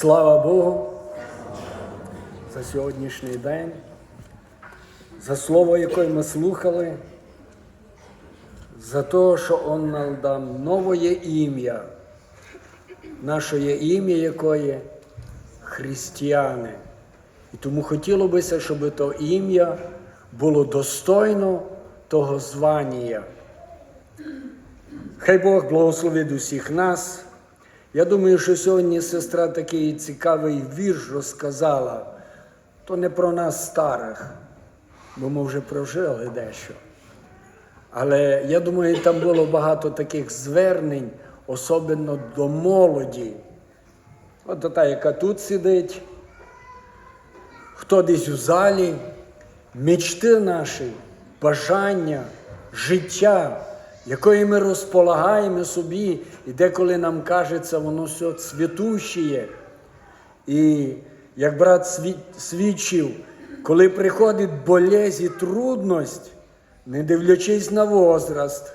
Слава Богу за сьогоднішній день, за слово, яке ми слухали, за те, що Он нам дав нове ім'я, наше ім'я якої християни. І тому хотіло бися, щоб то ім'я було достойно того звання. Хай Бог благословить усіх нас. Я думаю, що сьогодні сестра такий цікавий вірш розказала. То не про нас старих, бо ми вже прожили дещо. Але я думаю, там було багато таких звернень, особливо до молоді. От та, яка тут сидить, хто десь у залі, мечти наші, бажання, життя, якої ми розполагаємо собі, і деколи нам кажеться, воно все цвітущее. І як брат свідчив, коли приходить болезнь і трудність, не дивлячись на возраст,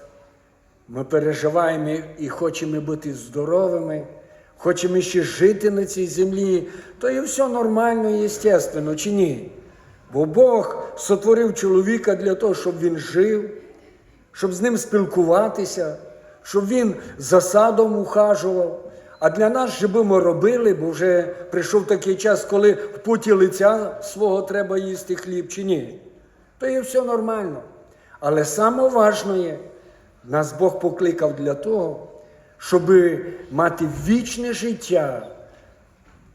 ми переживаємо і хочемо бути здоровими, хочемо ще жити на цій землі, то і все нормально і естественно, чи ні? Бо Бог сотворив чоловіка для того, щоб він жив, щоб з ним спілкуватися, щоб він за садом ухажував. А для нас, щоб ми робили, бо вже прийшов такий час, коли в путі лиця свого треба їсти хліб чи ні. То є все нормально. Але саме важливе, нас Бог покликав для того, щоб мати вічне життя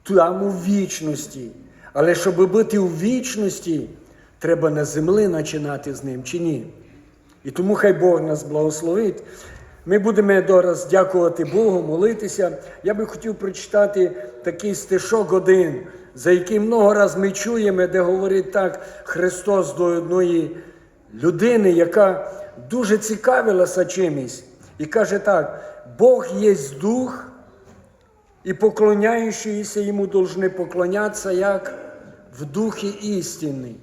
там у вічності. Але щоб бути у вічності, треба на землі починати з ним чи ні. І тому хай Бог нас благословить. Ми будемо дораз дякувати Богу, молитися. Я би хотів прочитати такий стишок один, за який много раз ми чуємо, де говорить так Христос до одної людини, яка дуже цікавилася чимось. І каже так: Бог є дух, і поклоняючиеся йому должны поклонятися як в духі істинний.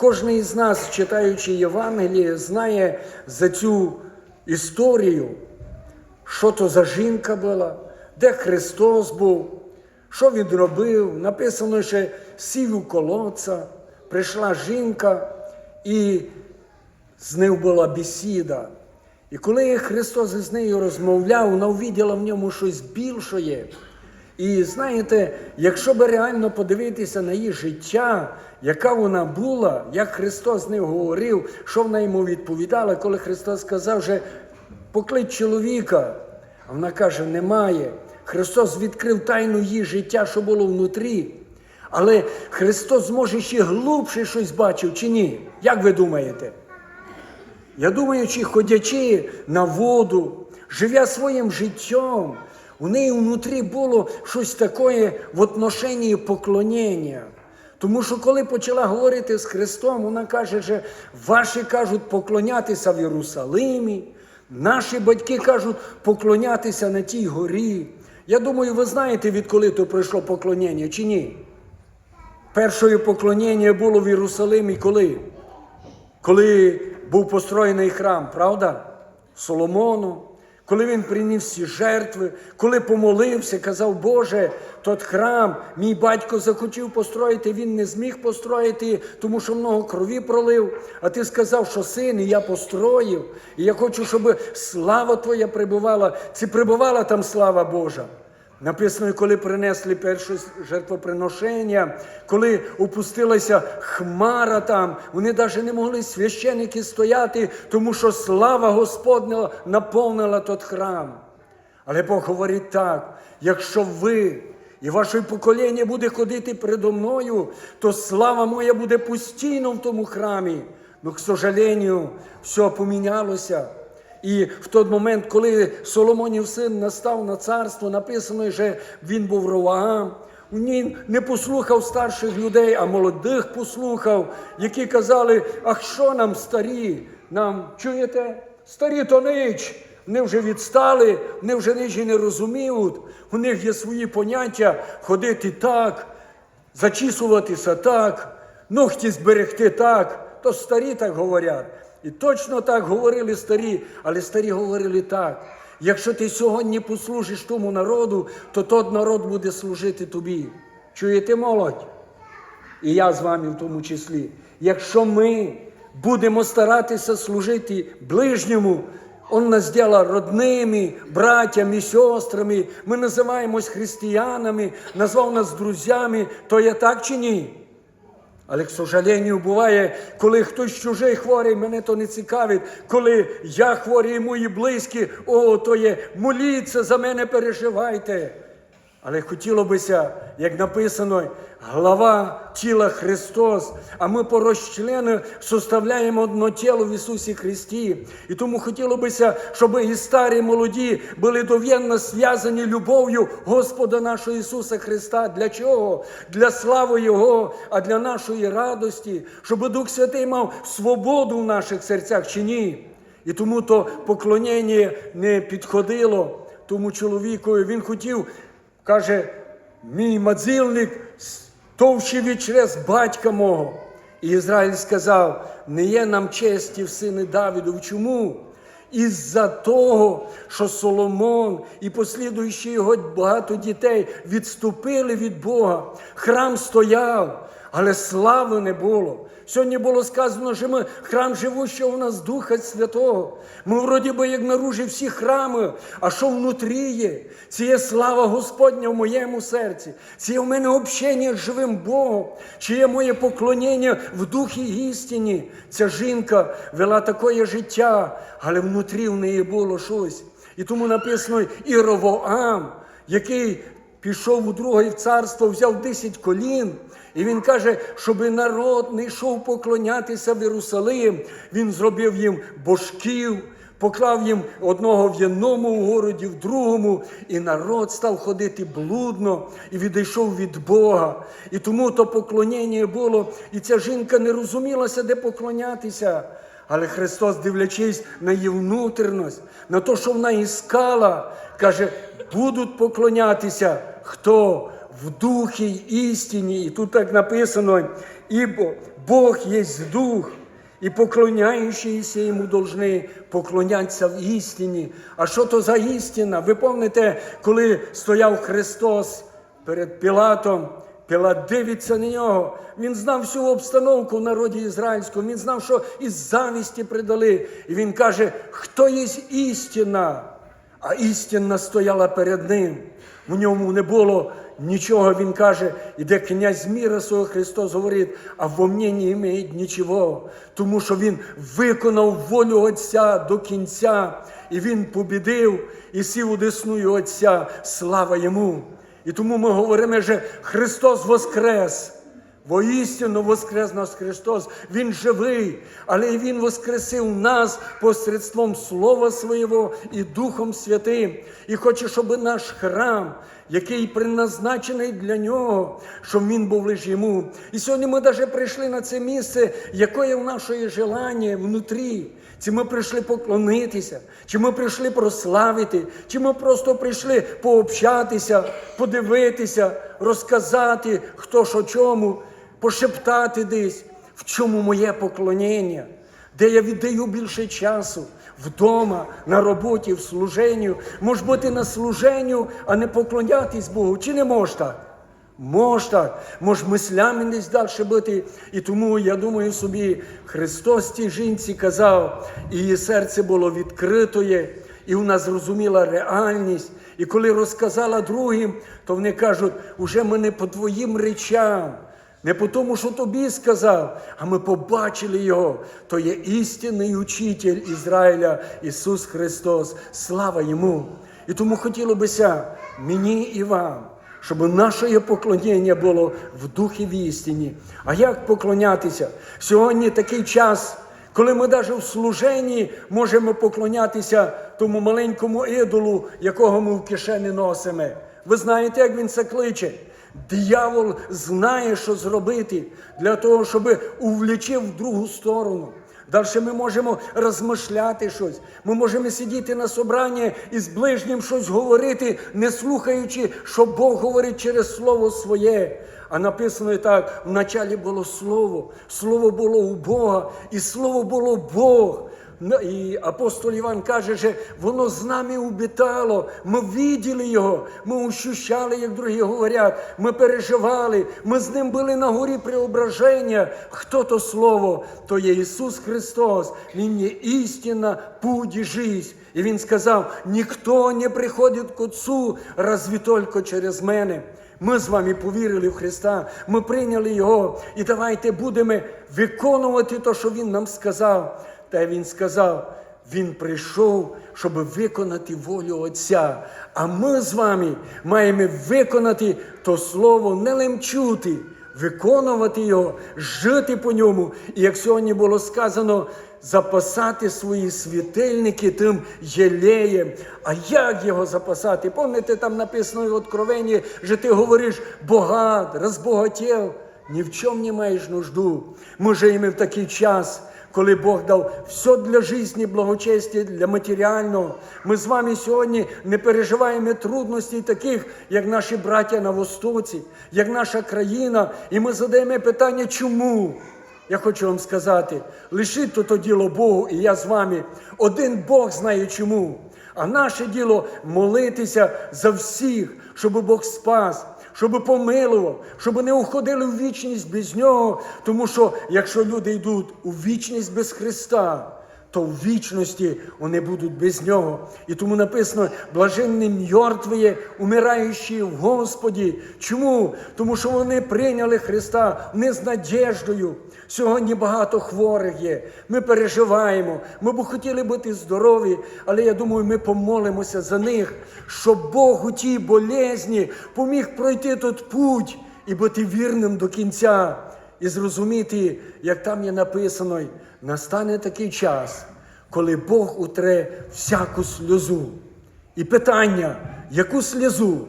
Кожен із нас, читаючи Євангеліє, знає за цю історію, що то за жінка була, де Христос був, що він робив. Написано, що сів у колодця, прийшла жінка, і з нею була бесіда. І коли Христос із нею розмовляв, вона увиділа в ньому щось більше. І знаєте, якщо би реально подивитися на її життя, яка вона була, як Христос з нею говорив, що вона йому відповідала, коли Христос сказав, що поклич чоловіка, а вона каже, немає. Христос відкрив тайну її життя, що було внутрі. Але Христос може ще глубше щось бачив чи ні? Як ви думаєте? Я думаю, чи ходячи на воду, живя своїм життям, у неї внутрі було щось таке в отношенні поклоніння. Тому що коли почала говорити з Христом, вона каже, що ваші кажуть поклонятися в Єрусалимі, наші батьки кажуть поклонятися на тій горі. Я думаю, ви знаєте, відколи то прийшло поклоніння чи ні? Перше поклоніння було в Єрусалимі коли? Коли був построєний храм, правда? Соломону, коли він приніс всі жертви, коли помолився, казав, Боже, тот храм, мій батько захотів построїти, він не зміг построїти, тому що много крові пролив. А ти сказав, що син, і я построїв. І я хочу, щоб слава Твоя прибувала. Чи прибувала там слава Божа? Написано, коли принесли перше жертвоприношення, коли опустилася хмара там, вони навіть не могли священики стояти, тому що слава Господня наповнила тот храм. Але Бог говорить так: якщо ви і ваше покоління буде ходити передо мною, то слава моя буде постійно в тому храмі. Ну, к сожалению, все помінялося. І в той момент, коли Соломонів син настав на царство, написано, що він був Роваам, він не послухав старших людей, а молодих послухав, які казали, а що нам старі? Нам чуєте? Старі то нич. Вони вже відстали, вони вже нічого не розуміють, у них є свої поняття ходити так, зачісуватися так, ногті зберегти так, то старі так говорять. І точно так говорили старі, але старі говорили так. Якщо ти сьогодні послужиш тому народу, то тот народ буде служити тобі. Чуєте молодь? І я з вами в тому числі. Якщо ми будемо старатися служити ближньому, Он нас діла родними, братями, сестрами, ми називаємось християнами, назвав нас друзями, то є так чи ні? Але, к сожалению, буває, коли хтось чужий хворий, мене то не цікавить. Коли я хворий і мої близькі, о, то є моліться за мене, переживайте. Але хотіло бися, як написано, глава тіла Христос, а ми по розчлену составляємо одно тіло в Ісусі Христі. І тому хотіло бися, щоб і старі, і молоді були дов'єнно зв'язані любов'ю Господа нашого Ісуса Христа. Для чого? Для слави Його, а для нашої радості, щоб Дух Святий мав свободу в наших серцях чи ні. І тому то поклонення не підходило тому чоловікові. Він хотів, каже, мій мадзильник товщий від батька мого. І Ізраїль сказав: не є нам честі в сини Давіду. Чому? Із-за того, що Соломон і послідуючи його багато дітей відступили від Бога. Храм стояв, але слави не було. Сьогодні було сказано, що ми храм живущого у нас Духа Святого. Ми вроді би як наружі всі храми, а що внутрі є? Це є слава Господня в моєму серці. Це є в мене общення з живим Богом, чи є моє поклоніння в духі істині. Ця жінка вела таке життя, але внутрі в неї було щось. І тому написано Іровоам, який пішов у друге царство, взяв 10 колін. І він каже, щоб народ не йшов поклонятися в Єрусалим. Він зробив їм божків, поклав їм одного в одному городі, в другому, і народ став ходити блудно і відійшов від Бога. І тому то поклоніння було, і ця жінка не розумілася, де поклонятися. Але Христос, дивлячись на її внутрішність, на те, що вона іскала, каже, будуть поклонятися хто? В духі істині. І тут так написано, ібо Бог є дух, і поклоняючися йому должны поклонятися в істині. А що то за істина? Ви пам'ятаєте, коли стояв Христос перед Пілатом, Пілат дивиться на нього. Він знав всю обстановку в народі ізраїльському. Він знав, що із завісті придали. І він каже, хто є істина? А істина стояла перед ним. В ньому не було нічого. Він каже, іде князь міра свого Христос говорить, а во мені не має нічого, тому що Він виконав волю Отця до кінця, і Він побідив і сів у десную Отця. Слава йому! І тому ми говоримо, що Христос Воскрес. Воістину воскрес нас Христос, Він живий, але Він воскресив нас посредством Слова Своєго і Духом Святим. І хоче, щоб наш храм, який предназначений для нього, щоб він був лише йому. І сьогодні ми навіть прийшли на це місце, яке в нашої желання внутрі. Чи ми прийшли поклонитися, чи ми прийшли прославити, чи ми просто прийшли пообщатися, подивитися, розказати, хто що чому, пошептати десь, в чому моє поклоніння, де я віддаю більше часу вдома, на роботі, в служенню. Може бути на служенню, а не поклонятись Богу. Чи не може так? Може мислями десь далі бути. І тому я думаю собі, Христос тій жінці казав, і її серце було відкритоє, і вона зрозуміла реальність. І коли розказала другим, то вони кажуть, уже ми не по твоїм речам, не по тому, що тобі сказав, а ми побачили його. То є істинний учитель Ізраїля Ісус Христос. Слава йому! І тому хотіло бися мені і вам щоб наше поклоніння було в духі в істині. А як поклонятися? Сьогодні такий час, коли ми навіть в служенні можемо поклонятися тому маленькому ідолу, якого ми в кишені носимо. Ви знаєте, як він це кличе? Диявол знає, що зробити для того, щоб увлічити в другу сторону. Далі ми можемо розмишляти щось. Ми можемо сидіти на собранні і з ближнім щось говорити, не слухаючи, що Бог говорить через Слово Своє. А написано і так: вначалі було Слово, Слово було у Бога, і Слово було Бог. На- І апостол Іван каже, що воно з нами обітало, ми виділи його, ми ощущали, як другі говорять, ми переживали, ми з ним були на горі преображення. Хто то слово? То є Ісус Христос. Він є істина, путь і жизнь. І Він сказав: ніхто не приходить к Отцу, разві тільки через мене. Ми з вами повірили в Христа, ми прийняли Його, і давайте будемо виконувати те, що Він нам сказав. Та Він сказав, Він прийшов, щоб виконати волю Отця. А ми з вами маємо виконати то слово, не лемчути, виконувати його, жити по ньому. І як сьогодні було сказано, запасати свої світильники тим єлеєм. А як його запасати? Пам'ятаєте, там написано в Откровенні, що ти говориш богат, розбогатів, ні в чому не маєш нужду. Ми живемо в такий час. Коли Бог дав все для житті, благочесті, для матеріального, ми з вами сьогодні не переживаємо трудностей таких, як наші браття на Востоці, як наша країна, і ми задаємо питання, чому? Я хочу вам сказати, лишіть то, то діло Богу, і я з вами. Один Бог знає чому. А наше діло молитися за всіх, щоб Бог спас, щоб помилував, щоб не уходили в вічність без нього. Тому що якщо люди йдуть у вічність без Христа, то в вічності вони будуть без нього. І тому написано: блаженні мертві, умираючі в Господі. Чому? Тому що вони прийняли Христа не з надіждою. Сьогодні багато хворих є. Ми переживаємо. Ми б хотіли бути здорові, але я думаю, ми помолимося за них, щоб Бог у тій болезні поміг пройти тут путь і бути вірним до кінця і зрозуміти, як там є написано, настане такий час, коли Бог утре всяку сльозу. І питання, яку сльозу?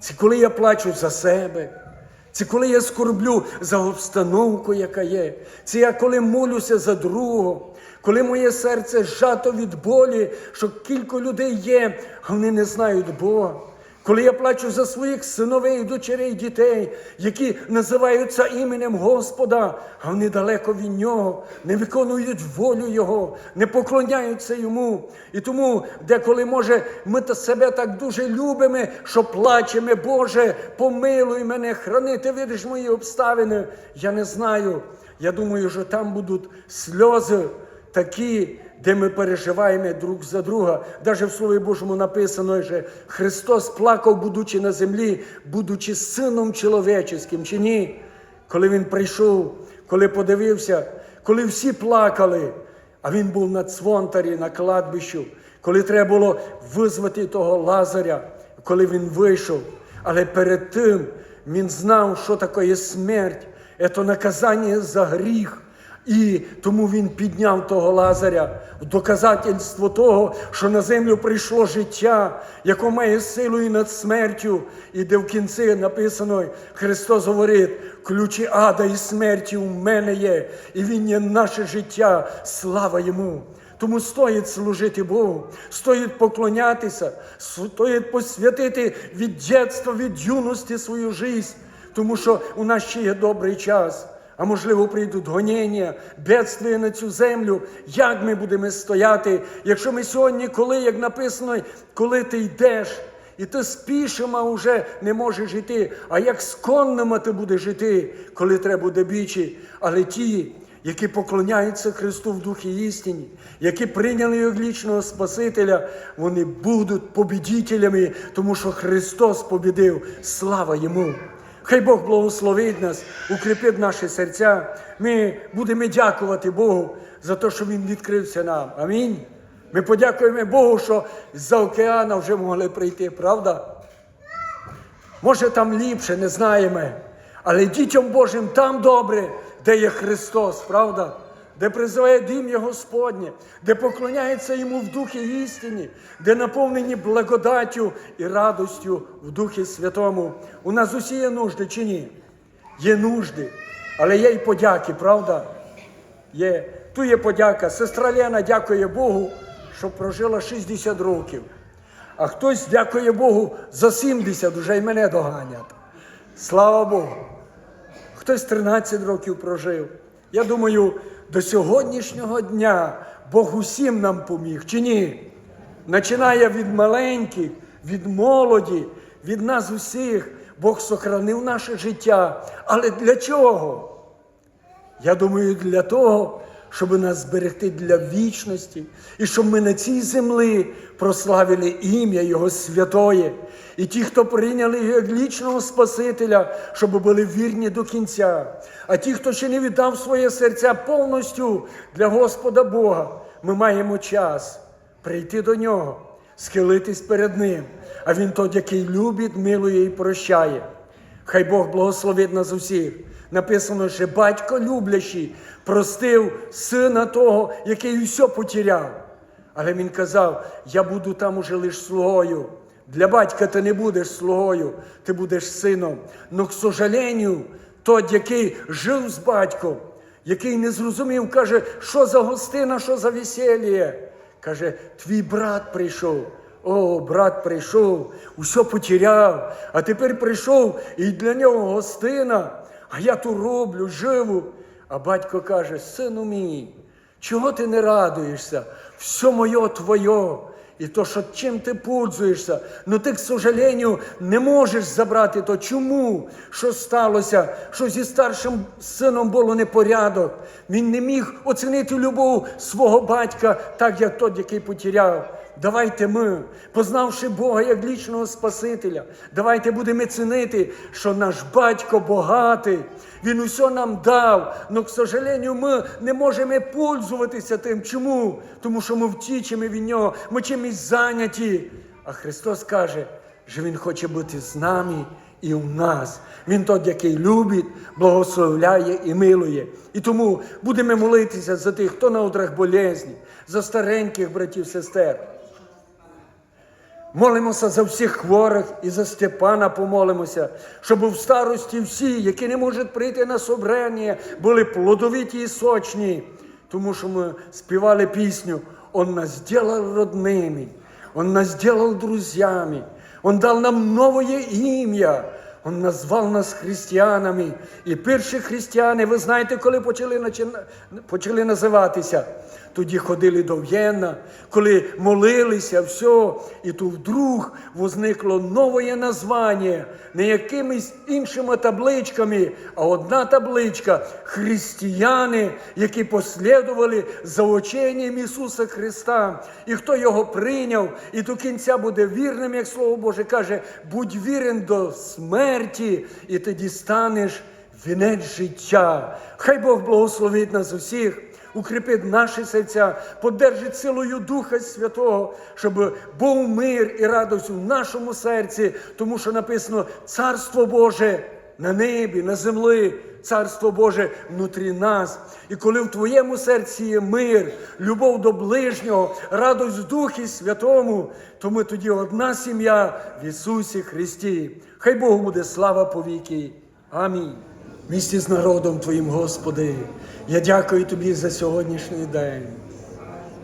Це коли я плачу за себе. Це коли я скорблю за обстановку, яка є. Це я коли молюся за другого, коли моє серце зжато від болі, що кілька людей є, а вони не знають Бога. Коли я плачу за своїх синовей, дочерей, дітей, які називаються іменем Господа, а вони далеко від Нього, не виконують волю Його, не поклоняються йому. І тому, деколи, може, ми себе так дуже любимо, що плачемо, Боже, помилуй мене, храни, ти видиш мої обставини. Я не знаю. Я думаю, що там будуть сльози такі, де ми переживаємо друг за друга. Навіть в Слові Божому написано, що Христос плакав, будучи на землі, будучи сином чоловіческим, чи ні? Коли Він прийшов, коли подивився, коли всі плакали, а він був на цвонтарі, на кладбищу, коли треба було визвати того Лазаря, коли він вийшов. Але перед тим він знав, що таке смерть, це наказання за гріх. І тому він підняв того Лазаря в доказательство того, що на землю прийшло життя, яке має силу і над смертю, і де в кінці написано, Христос говорить, ключі ада і смерті у мене є, і Він є наше життя, слава йому. Тому стоїть служити Богу, стоїть поклонятися, стоїть посвятити від дитинства, від юності свою життя, тому що у нас ще є добрий час. А можливо, прийдуть гоніння, бедствия на цю землю. Як ми будемо стояти, якщо ми сьогодні, коли, як написано, коли ти йдеш, і ти спішим, а вже не можеш йти, а як з конними ти будеш жити, коли треба буде бічі. Але ті, які поклоняються Христу в духі істині, які прийняли його лічного Спасителя, вони будуть побідітелями, тому що Христос побідив. Слава йому! Хай Бог благословить нас, укріпить наші серця. Ми будемо дякувати Богу за те, що Він відкрився нам. Амінь. Ми подякуємо Богу, що з-за океана вже могли прийти, правда? Може, там ліпше, не знаємо. Але дітям Божим там добре, де є Христос, правда? Де призиває ім'я Господнє, де поклоняється Йому в Духі істині, де наповнені благодаттю і радостю в Духі Святому. У нас усі є нужди чи ні? Є нужди, але є і подяки, правда? Є. Ту є подяка. Сестра Лена дякує Богу, що прожила 60 років. А хтось дякує Богу за 70, вже й мене доганять. Слава Богу. Хтось 13 років прожив. Я думаю, до сьогоднішнього дня Бог усім нам поміг, чи ні? Починає від маленьких, від молоді, від нас усіх. Бог сохранив наше життя. Але для чого? Я думаю, для того, щоб нас зберегти для вічності, і щоб ми на цій землі прославили ім'я Його святоє. І ті, хто прийняли його лічного Спасителя, щоб були вірні до кінця. А ті, хто ще не віддав своє серця повністю для Господа Бога, ми маємо час прийти до нього, схилитись перед Ним. А Він той, який любить, милує і прощає. Хай Бог благословить нас усіх. Написано, що батько люблячий простив сина того, який все потеряв. Але він казав: я буду там уже лише слугою. Для батька ти не будеш слугою, ти будеш сином. Но, к сожалению, той, який жив з батьком, який не зрозумів, каже, що за гостина, що за весілля. Каже, твій брат прийшов. О, брат прийшов, усе потеряв, а тепер прийшов і для нього гостина, а я тут роблю, живу. А батько каже: сину мій, чого ти не радуєшся? Все моє твоє. І то, що чим ти пользуєшся, ну ти, к сожалению, не можеш забрати то. Чому? Що сталося? Що зі старшим сином було непорядок? Він не міг оцінити любов свого батька, так як той, який потеряв. Давайте ми, познавши Бога як лічного Спасителя, давайте будемо цінити, що наш батько багатий, Він усе нам дав. але, к сожалению, ми не можемо пользуватися тим. Чому? Тому що ми втічемо від нього, ми чимось зайняті. А Христос каже, що Він хоче бути з нами і у нас. Він той, який любить, благословляє і милує. І тому будемо молитися за тих, хто на одрах болезні, за стареньких братів, сестер. Молимося за всіх хворих і за Степана помолимося, щоб в старості всі, які не можуть прийти на собрання, були плодовиті і сочні. Тому що ми співали пісню Он нас сделал родними, Он нас сделал друзьями, Он дал нам новое ім'я. Он назвав нас християнами. І перші християни, ви знаєте, коли почали, почали називатися, тоді ходили до В'єнна, коли молилися, все, і тут вдруг возникло нове названня, не якимись іншими табличками, а одна табличка християни, які послідували за ученням Ісуса Христа. І хто його прийняв і до кінця буде вірним, як Слово Боже каже, будь вірен до смерті, і тоді станеш вінець життя. Хай Бог благословить нас усіх укріпить наші серця, подержить силою Духа Святого, щоб був мир і радость у нашому серці, тому що написано Царство Боже на небі, на землі. Царство Боже внутрі нас. І коли в твоєму серці є мир, любов до ближнього, радость в Духі Святому, то ми тоді одна сім'я в Ісусі Христі. Хай Богу буде слава повіки. Амінь. Місті з народом Твоїм, Господи, я дякую Тобі за сьогоднішній день,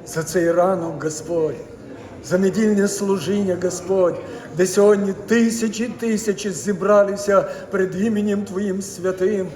за цей ранок, Господь, за недільне служіння, Господь, де сьогодні тисячі тисячі зібралися перед іменем Твоїм святим.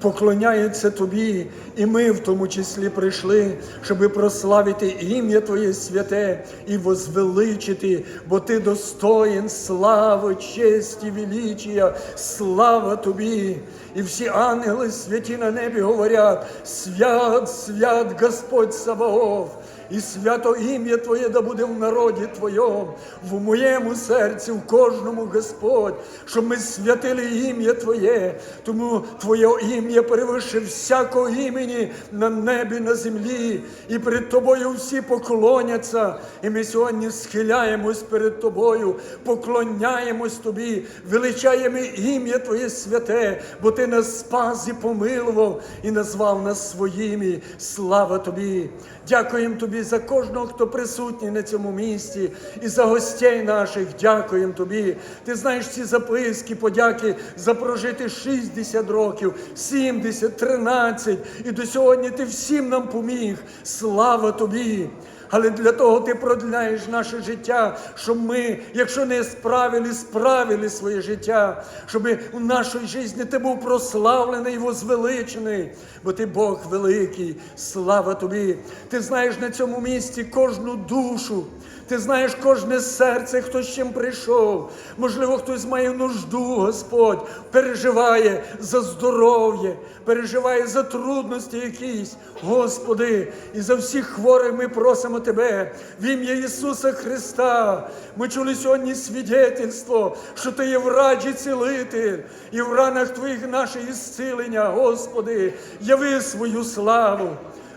Поклоняються тобі, і ми в тому числі прийшли, щоб прославити ім'я Твоє святе і возвеличити, бо Ти достоїн слави, честі, величія, слава тобі. І всі ангели святі на небі говорять: свят, свят Господь Саваоф. І свято ім'я Твоє да буде в народі Твоєму, в моєму серці, в кожному Господь, щоб ми святили ім'я Твоє, тому Твоє ім'я перевише всякого імені на небі, на землі, і перед Тобою всі поклоняться. І ми сьогодні схиляємось перед Тобою, поклоняємось Тобі, величаємо ім'я Твоє святе, бо Ти нас спас і помилував і назвав нас своїми. Слава Тобі! Дякуємо Тобі за кожного, хто присутній на цьому місці, і за гостей наших. Дякуємо Тобі. Ти знаєш ці записки, подяки за прожити 60 років, 70, 13. І до сьогодні ти всім нам поміг. Слава Тобі! Але для того ти продляєш наше життя, щоб ми, якщо не справили, справили своє життя, щоб у нашій житті ти був прославлений і возвеличений, бо ти Бог великий, слава тобі. Ти знаєш на цьому місці кожну душу. Ти знаєш кожне серце, хто з чим прийшов. Можливо, хтось має нужду, Господь, переживає за здоров'я, переживає за трудності якісь. Господи, і за всіх хворих ми просимо Тебе в ім'я Ісуса Христа. Ми чули сьогодні свідетельство, що Ти є враджі цілитель, і в ранах Твоїх наше ісцілення, Господи, яви свою славу.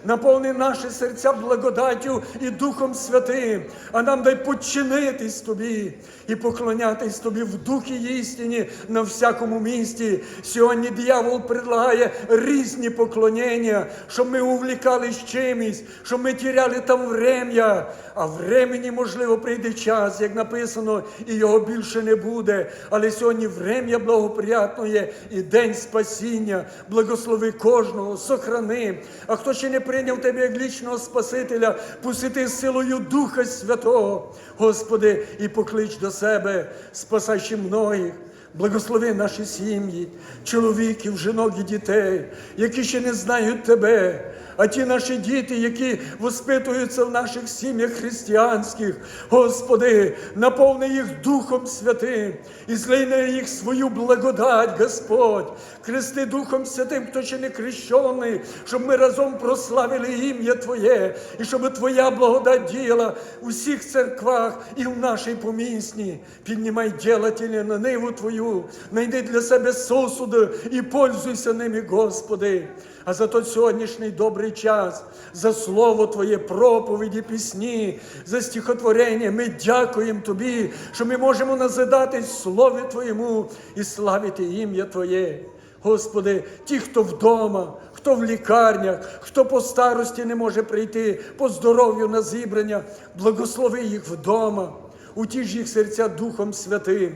Наповни наші серця благодаттю і Духом Святим, а нам дай подчинитись Тобі і поклонятись Тобі в духі істині на всякому місці. Сьогодні диявол предлагає різні поклонення, щоб ми увлікались чимось, щоб ми тіряли там врем'я. А времені, можливо, прийде час, як написано, і його більше не буде. Але сьогодні врем'я благоприятно є і день спасіння. Благослови кожного, сохрани. А хто ще не прийняв тебе як лічного Спасителя, посити силою Духа Святого, Господи, і поклич до себе, спасаючи многих. Благослови наші сім'ї, чоловіків, жінок і дітей, які ще не знають Тебе, а ті наші діти, які воспитуються в наших сім'ях християнських, Господи, наповни їх Духом Святим і злий на їх свою благодать, Господь, крести Духом Святим, хто ще не крещений, щоб ми разом прославили ім'я Твоє, і щоб Твоя благодать діяла у всіх церквах і в нашій помісні. Піднімай ділателя на ниву Твою, найди для себе сосуди і пользуйся ними, Господи. А за той сьогоднішній добрий час, за слово Твоє, проповіді, пісні, за стихотворення, ми дякуємо Тобі, що ми можемо назидатись Слові Твоєму і славити ім'я Твоє. Господи, ті, хто вдома, хто в лікарнях, хто по старості не може прийти, по здоров'ю на зібрання, благослови їх вдома, утіж їх серця Духом Святим.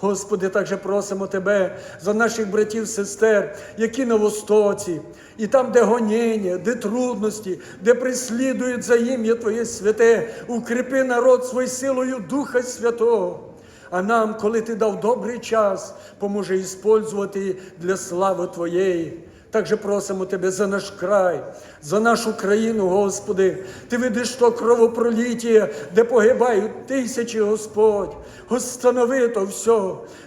Господи, також просимо Тебе за наших братів, сестер, які на востоці, і там, де гоніння, де трудності, де прислідують за ім'я Твоє святе, укріпи народ своєю силою Духа Святого. А нам, коли ти дав добрий час, поможе іспользувати для слави Твоєї. Також просимо Тебе за наш край, за нашу країну, Господи. Ти видиш то кровопроліття, де погибають тисячі, Господь. Останови то все.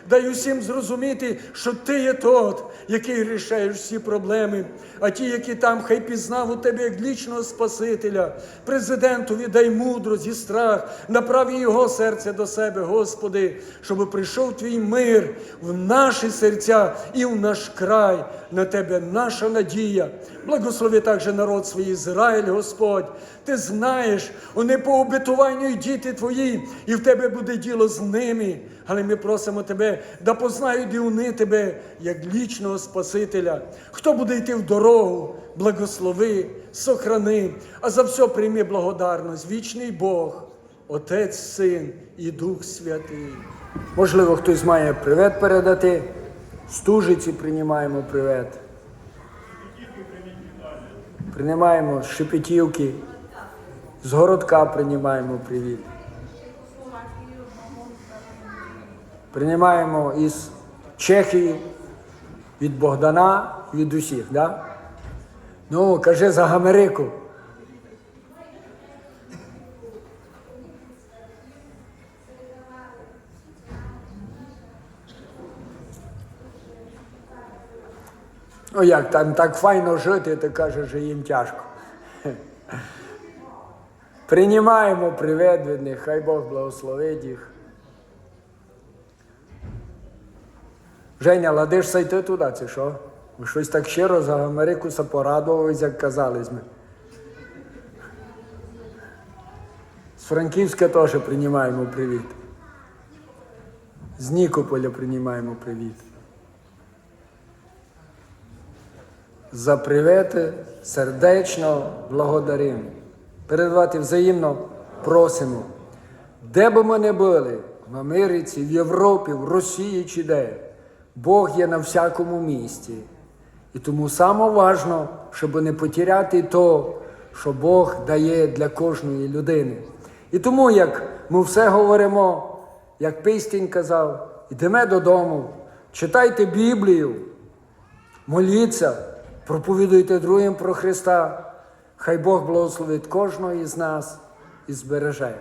Дай усім зрозуміти, що Ти є тот, який рішаєш всі проблеми. А ті, які там, хай пізнав у Тебе як лічного Спасителя, президентові дай мудрість і страх, направи його серце до себе, Господи, щоб прийшов Твій мир в наші серця і в наш край. На Тебе наша надія. Благослови також народ свій Ізраїль, Господь. Ти знаєш, вони по обетуванню діти Твої, і в Тебе буде діло з ними. Але ми просимо Тебе, да познають і вони Тебе як лічного Спасителя. Хто буде йти в дорогу, благослови, сохрани, а за все прийми благодарність, вічний Бог, Отець, Син і Дух Святий. Можливо, хтось має привет передати. Стужиці приймаємо привет. Приймаємо з Шепетівки, з городка приймаємо привіт. Приймаємо із Чехії, від Богдана, від усіх, да? Ну, каже за Америку. Ну як там так файно жити, ти кажеш, що їм тяжко. Приймаємо привет від них, хай Бог благословить їх. Женя, ладишся йти туди, це що? Ви щось так щиро за Америку порадувались, як казались ми. З Франківська теж приймаємо привіт. З Нікополя приймаємо привіт. За привети сердечно благодаримо. Передавати взаємно просимо. Де б ми не були, в Америці, в Європі, в Росії чи де, Бог є на всякому місці. І тому саме важно, щоб не потеряти то, що Бог дає для кожної людини. І тому, як ми все говоримо, як Пистінь казав, йдемо додому, читайте Біблію, моліться, проповідуйте другим про Христа. Хай Бог благословить кожного із нас і збереже.